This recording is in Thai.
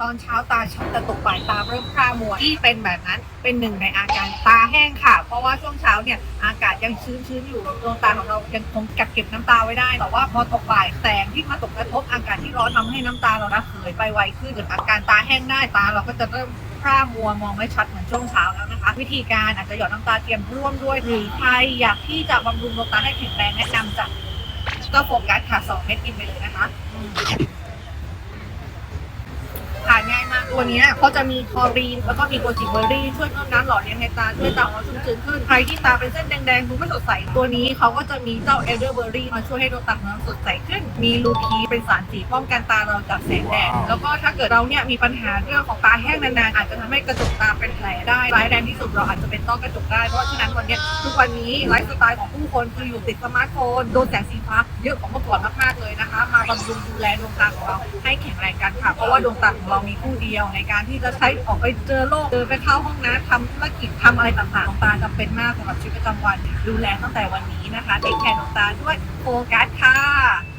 ตอนเช้าตาช้ำจะตกบ่ายตาเริ่มพร่ามัวที่เป็นแบบนั้นเป็นหนึ่งในอาการตาแห้งค่ะ เพราะว่าช่วงเช้าเนี่ยอากาศยังชื้นๆอยู่ดวงตาของเรายังคงกักเก็บน้ำตาไว้ได้ แต่ว่าพอตกบ่ายแสงที่มาตกกระทบอากาศที่ร้อนทำให้น้ำตาเราระเหยไปไวขึ้นเกิดอาการตาแห้งได้ตาเราก็จะเริ่มพร่ามัวมองไม่ชัดเหมือนช่วงเช้าแล้วนะคะ วิธีการอาจจะหยอดน้ำตาเทียมร่วมด้วยหรือใครอยากที่จะบำรุงดวงตาให้แข็งแรงแนะนำจากก็โฟกัสค่ะสองเม็ดกินไปเลยนะคะอืม ทานง่ายมาก ตัวเนี้ยเขาจะมีคลอรีนแล้วก็มีโกจิเบอร์รี่ช่วยเพิ่มน้ำหล่อเลี้ยงในตาช่วยตาของเราชุ่มชื้นขึ้นใครที่ตาเป็นเส้นแดงๆดูไม่สดใสตัวนี้เขาก็จะมีเจ้าเอเดอร์เบอร์รี่มาช่วยให้ดวงตาของเราสดใสขึ้น มีลูคีเป็นสารสีป้องกันตาเราจากแสงแดดแล้วก็ถ้าเกิดเราเนี่ยมีปัญหาเรื่องของตาแห้งนานๆอาจจะทำให้กระจกตาเป็นแผลได้ร้ายแรงที่สุดเราอาจจะเป็นต้อกระจกได้เพราะฉะนั้นวันเนี้ยทุกวันนี้ไลฟ์สไตล์ของผู้คนคืออยู่ติดสมาร์ทโฟนโดนแสงสีฟ้าเยอะกว่าเมื่อก่อนมากๆเลยนะคะ มาบำรุงดูแลดวงตาของเรา ว่าดวงตาของเรามีคู่เดียว ในการที่จะใช้ออกไปเจอโลกเดินไปเข้าห้องน้ำทำธุรกิจทำอะไรต่างๆดวงตาจำเป็นมากสำหรับชีวิตประจำวัน ดูแลตั้งแต่วันนี้นะคะเทคแคร์ดวงตาด้วยโฟกัสค่ะ